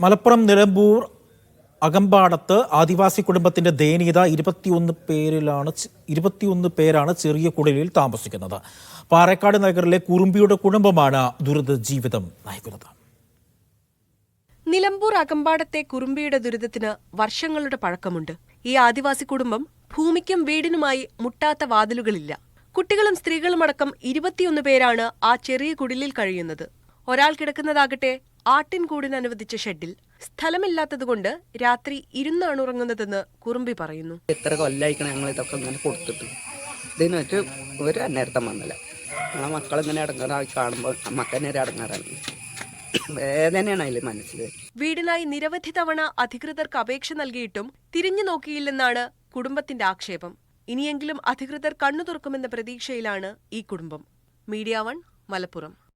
മലപ്പുറം നിലമ്പൂർ അകമ്പാടത്ത് ആദിവാസി കുടുംബത്തിന്റെ ദയനീയത ഇരുപത്തിയൊന്ന് പേരിലാണ് ഇരുപത്തിയൊന്ന് പേരാണ് ചെറിയ കുടിലിൽ താമസിക്കുന്നത്. പാറേക്കാട് നഗറിലെ കുറുമ്പിയുടെ കുടുംബമാണ് ദുരിത ജീവിതം നയിക്കുന്നത്. നിലമ്പൂർ അകമ്പാടത്തെ കുറുമ്പിയുടെ ദുരിതത്തിന് വർഷങ്ങളുടെ പഴക്കമുണ്ട്. ഈ ആദിവാസി കുടുംബം ഭൂമിക്കും വീടിനുമായി മുട്ടാത്ത വാതിലുകളില്ല. കുട്ടികളും സ്ത്രീകളുമടക്കം ഇരുപത്തിയൊന്ന് പേരാണ് ആ ചെറിയ കുടിലിൽ കഴിയുന്നത്. ഒരാൾ കിടക്കുന്നതാകട്ടെ ആട്ടിൻകൂടിന് അനുവദിച്ച ഷെഡിൽ സ്ഥലമില്ലാത്തതുകൊണ്ട് രാത്രി ഇരുന്നാണ് ഉറങ്ങുന്നതെന്ന് കുറുമ്പി പറയുന്നു. എത്ര കൊല്ലായിക്കണം ഞങ്ങൾ ഇതൊക്കെ ഇങ്ങനെ കൊടുത്തിട്ട്. ഇതെന്ന് വെച്ചാൽ ഒരു അന്നേരത്തം വന്നില്ല ഞങ്ങളെ മക്കളിങ്ങനെ ഇടങ്ങാറായി കാണുമ്പോൾ മക്കന്നെ ഒരു ഇടങ്ങാറാണ്. വേദനയാണ് അതിൽ മനസ്സിൽ വീടിനായി നിരവധി തവണ അധികൃതർക്ക് അപേക്ഷ നൽകിയിട്ടും തിരിഞ്ഞു നോക്കിയില്ലെന്നാണ് കുടുംബത്തിന്റെ ആക്ഷേപം. ഇനിയെങ്കിലും അധികൃതർ കണ്ണു തുറക്കുമെന്ന പ്രതീക്ഷയിലാണ് ഈ കുടുംബം. Media One Malappuram.